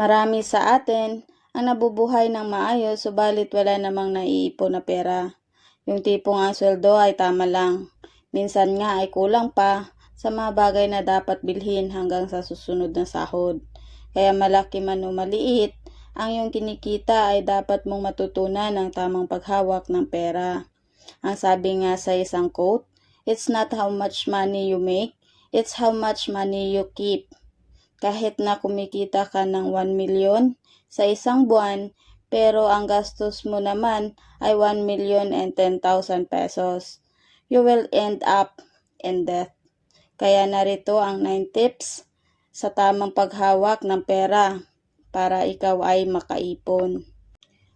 Marami sa atin ang nabubuhay ng maayos subalit wala namang naiipon na pera. Yung tipong ang sweldo ay tama lang. Minsan nga ay kulang pa sa mga bagay na dapat bilhin hanggang sa susunod na sahod. Kaya malaki man o maliit, ang iyong kinikita ay dapat mong matutunan ng tamang paghawak ng pera. Ang sabi nga sa isang quote, It's not how much money you make, it's how much money you keep. Kahit na kumikita ka ng 1 million sa isang buwan, pero ang gastos mo naman ay 1 million and 10,000 pesos. You will end up in debt. Kaya narito ang 9 tips sa tamang paghawak ng pera para ikaw ay makaipon.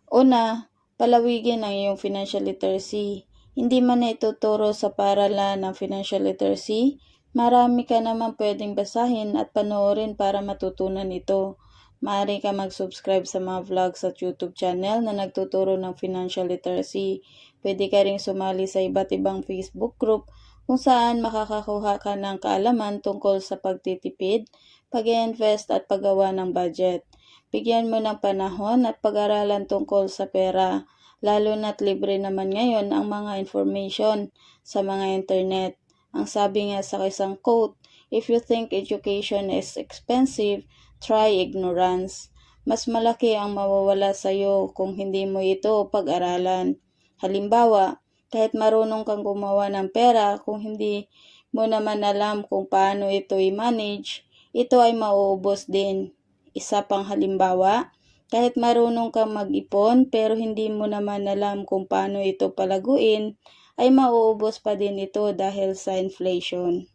Una, palawigin ang iyong financial literacy. Hindi man na ituturo sa paralan ng financial literacy, marami ka naman pwedeng basahin at panoorin para matutunan ito. Maaari ka mag-subscribe sa mga vlogs at YouTube channel na nagtuturo ng financial literacy. Pwede ka ring sumali sa iba't ibang Facebook group kung saan makakakuha ka ng kaalaman tungkol sa pagtitipid, pag-invest at paggawa ng budget. Bigyan mo ng panahon at pag-aralan tungkol sa pera, lalo na't libre naman ngayon ang mga information sa mga internet. Ang sabi nga sa isang quote, if you think education is expensive, try ignorance. Mas malaki ang mawawala sa iyo kung hindi mo ito pag-aralan. Halimbawa, kahit marunong kang gumawa ng pera, kung hindi mo naman alam kung paano ito i-manage, ito ay mauubos din. Isa pang halimbawa, kahit marunong kang mag-ipon pero hindi mo naman alam kung paano ito palaguin, ay mauubos pa din ito dahil sa inflation.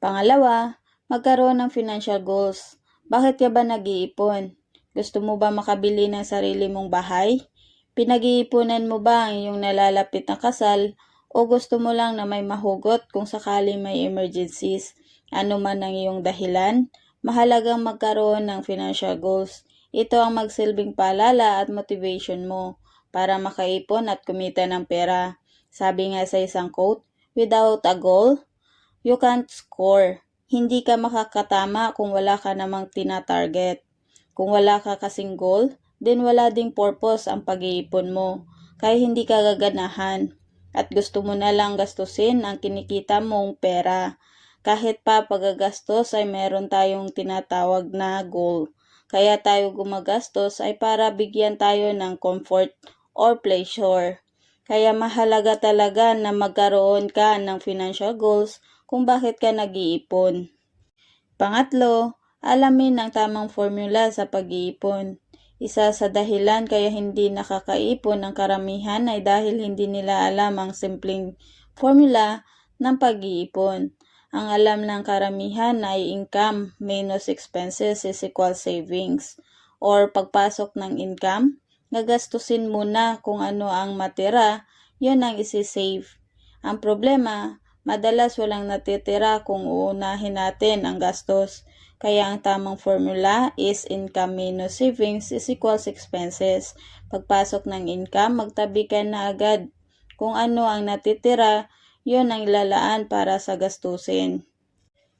Pangalawa, magkaroon ng financial goals. Bakit ka ba nag-iipon? Gusto mo ba makabili ng sarili mong bahay? Pinag-iipunan mo ba ang iyong nalalapit na kasal o gusto mo lang na may mahugot kung sakali may emergencies? Ano man ang iyong dahilan, mahalagang magkaroon ng financial goals. Ito ang magsilbing paalala at motivation mo para makaipon at kumita ng pera. Sabi nga sa isang quote, without a goal, you can't score. Hindi ka makakatama kung wala ka namang tina-target. Kung wala ka kasing goal, then wala ding purpose ang pag-iipon mo. Kaya hindi ka gaganahan. At gusto mo na lang gastusin ang kinikita mong pera. Kahit pa pagagastos ay meron tayong tinatawag na goal. Kaya tayo gumagastos ay para bigyan tayo ng comfort or pleasure. Kaya mahalaga talaga na magkaroon ka ng financial goals kung bakit ka nag-iipon. Pangatlo, alamin ang tamang formula sa pag-iipon. Isa sa dahilan kaya hindi nakakaipon ang karamihan ay dahil hindi nila alam ang simpleng formula ng pag-iipon. Ang alam ng karamihan ay income minus expenses is equal savings. Or pagpasok ng income, gagastusin muna kung ano ang matira, yun ang isi-save. Ang problema, madalas walang natitira kung uunahin natin ang gastos. Kaya ang tamang formula is income minus savings is equals expenses. Pagpasok ng income, magtabi ka na agad. Kung ano ang natitira, yun ang ilalaan para sa gastusin.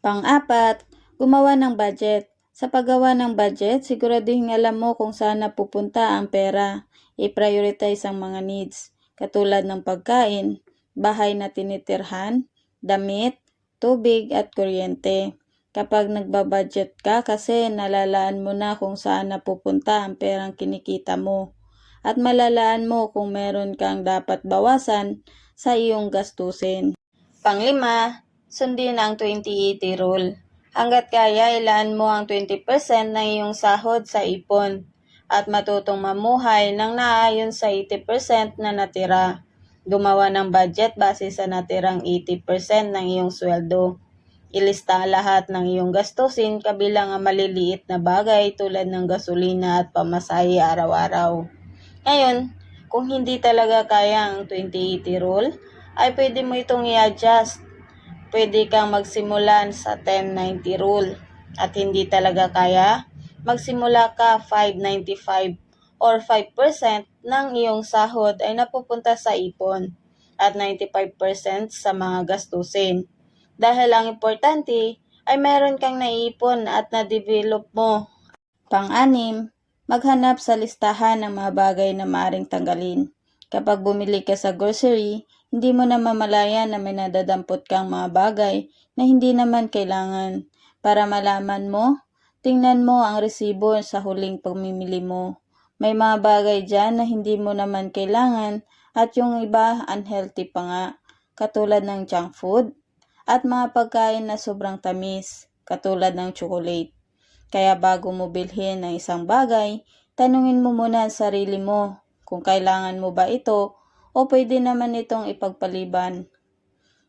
Pang-apat, gumawa ng budget. Sa paggawa ng budget, siguraduhin alam mo kung saan napupunta ang pera. I-prioritize ang mga needs, katulad ng pagkain, bahay na tinitirhan, damit, tubig at kuryente. Kapag nagbabudget ka kasi nalalaan mo na kung saan napupunta ang perang kinikita mo. At malalaan mo kung meron kang dapat bawasan sa iyong gastusin. Panglima, sundin ang 20-80 rule. Hanggat kaya, ilaan mo ang 20% ng iyong sahod sa ipon at matutong mamuhay ng naayon sa 80% na natira. Gumawa ng budget base sa natirang 80% ng iyong sweldo. Ilista lahat ng iyong gastusin kabilang ang maliliit na bagay tulad ng gasolina at pamasahe araw-araw. Ngayon, kung hindi talaga kaya ang 20-80 rule, ay pwede mo itong i-adjust. Pwede kang magsimulan sa 10-90 rule. At hindi talaga kaya, magsimula ka 595 or 5% ng iyong sahod ay napupunta sa ipon at 95% sa mga gastusin. Dahil ang importante ay meron kang naipon at na-develop mo Pang-anim, maghanap sa listahan ng mga bagay na maaring tanggalin. Kapag bumili ka sa grocery, hindi mo na mamalayan na may nadadampot kang mga bagay na hindi naman kailangan. Para malaman mo, tingnan mo ang resibo sa huling pamimili mo. May mga bagay dyan na hindi mo naman kailangan at yung iba unhealthy pa nga, katulad ng junk food at mga pagkain na sobrang tamis, katulad ng chocolate. Kaya bago mo bilhin ng isang bagay, tanungin mo muna ang sarili mo kung kailangan mo ba ito o pwede naman itong ipagpaliban.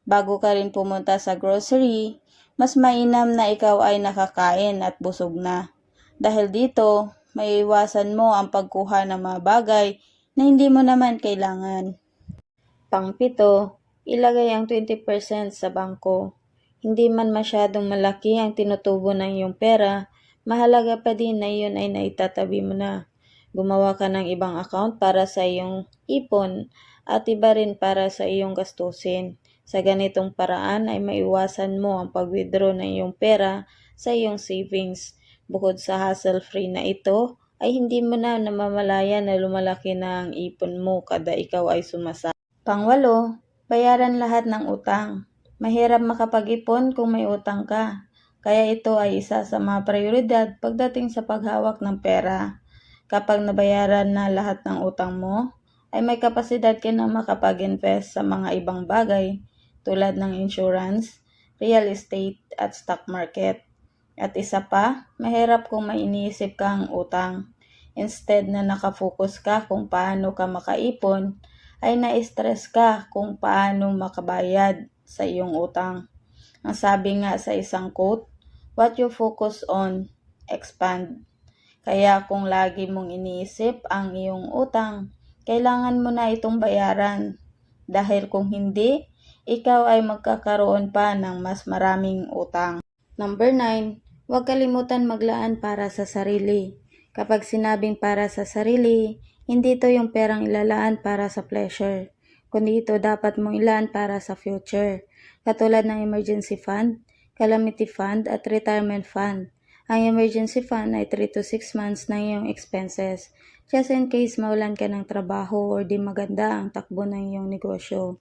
Bago ka rin pumunta sa grocery, mas mainam na ikaw ay nakakain at busog na. Dahil dito, maiiwasan mo ang pagkuha ng mga bagay na hindi mo naman kailangan. Pangpito, ilagay ang 20% sa bangko. Hindi man masyadong malaki ang tinutubo ng iyong pera, mahalaga pa din na iyon ay naitatabi mo na. Gumawa ka ng ibang account para sa iyong ipon at iba rin para sa iyong gastusin. Sa ganitong paraan ay maiwasan mo ang pag-withdraw ng iyong pera sa iyong savings. Bukod sa hassle-free na ito, ay hindi mo na namamalaya na lumalaki na ang ipon mo kada ikaw ay sumasa. Pangwalo, bayaran lahat ng utang. Mahirap makapag-ipon kung may utang ka. Kaya ito ay isa sa mga prioridad pagdating sa paghawak ng pera. Kapag nabayaran na lahat ng utang mo, ay may kapasidad ka na makapag-invest sa mga ibang bagay tulad ng insurance, real estate at stock market. At isa pa, mahirap kung may iniisip kang utang. Instead na nakafocus ka kung paano ka makaipon, ay na-stress ka kung paano makabayad sa iyong utang. Ang sabi nga sa isang quote, what you focus on, expand. Kaya kung lagi mong iniisip ang iyong utang, kailangan mo na itong bayaran. Dahil kung hindi, ikaw ay magkakaroon pa ng mas maraming utang. Number 9, huwag kalimutan maglaan para sa sarili. Kapag sinabing para sa sarili, hindi ito yung perang ilalaan para sa pleasure, kundi ito dapat mong ilaan para sa future, katulad ng emergency fund, calamity fund at retirement fund. Ang emergency fund ay 3 to 6 months na iyong expenses, just in case maulan ka ng trabaho or di maganda ang takbo ng iyong negosyo.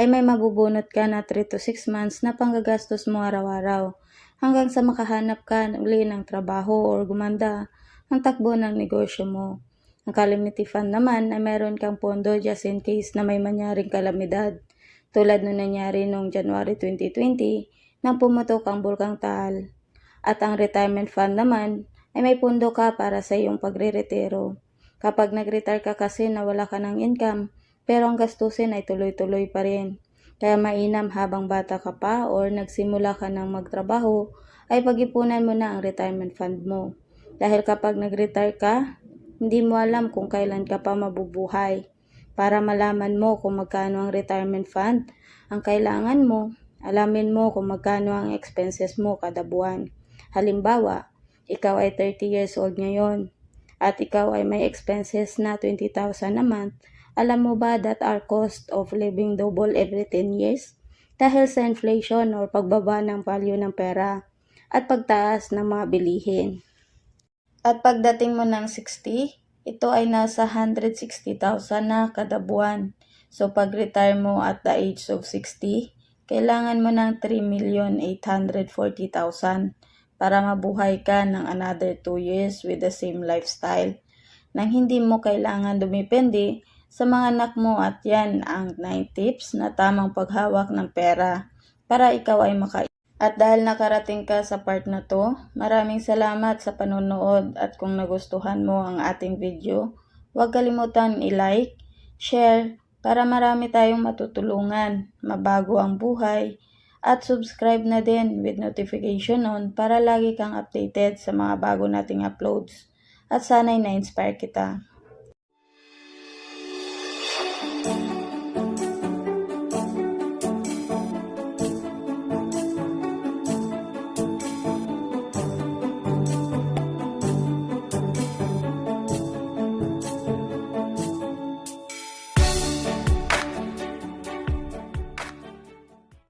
Ay may mabubunot ka na 3 to 6 months na panggagastos mo araw-araw, hanggang sa makahanap ka uli ng trabaho or gumanda ang takbo ng negosyo mo. Ang calamity fund naman ay meron kang pondo just in case na may manyaring kalamidad. Tulad nung nangyari noong January 2020 nang pumutok ang Bulkang Taal. At ang retirement fund naman ay may pundo ka para sa iyong pagre-retiro. Kapag nag-retire ka kasi na wala ka ng income, pero ang gastusin ay tuloy-tuloy pa rin. Kaya mainam habang bata ka pa or nagsimula ka ng magtrabaho, ay pag-ipunan mo na ang retirement fund mo. Dahil kapag nag-retire ka, hindi mo alam kung kailan ka pa mabubuhay. Para malaman mo kung magkano ang retirement fund, ang kailangan mo, alamin mo kung magkano ang expenses mo kada buwan. Halimbawa, ikaw ay 30 years old ngayon at ikaw ay may expenses na 20,000 a month, alam mo ba that our cost of living double every 10 years? Dahil sa inflation or pagbaba ng value ng pera at pagtaas ng mga bilihin. At pagdating mo ng 60, ito ay nasa 160,000 na kada buwan. So pag-retire mo at the age of 60, kailangan mo ng 3,840,000 para mabuhay ka ng another 2 years with the same lifestyle. Nang hindi mo kailangan dumipende sa mga anak mo at yan ang 9 tips na tamang paghawak ng pera para ikaw ay maka at dahil nakarating ka sa part na to, maraming salamat sa panonood at kung nagustuhan mo ang ating video, huwag kalimutan i-like, share, para marami tayong matutulungan, mabago ang buhay, at subscribe na din with notification on para lagi kang updated sa mga bago nating uploads. At sana'y na-inspire kita.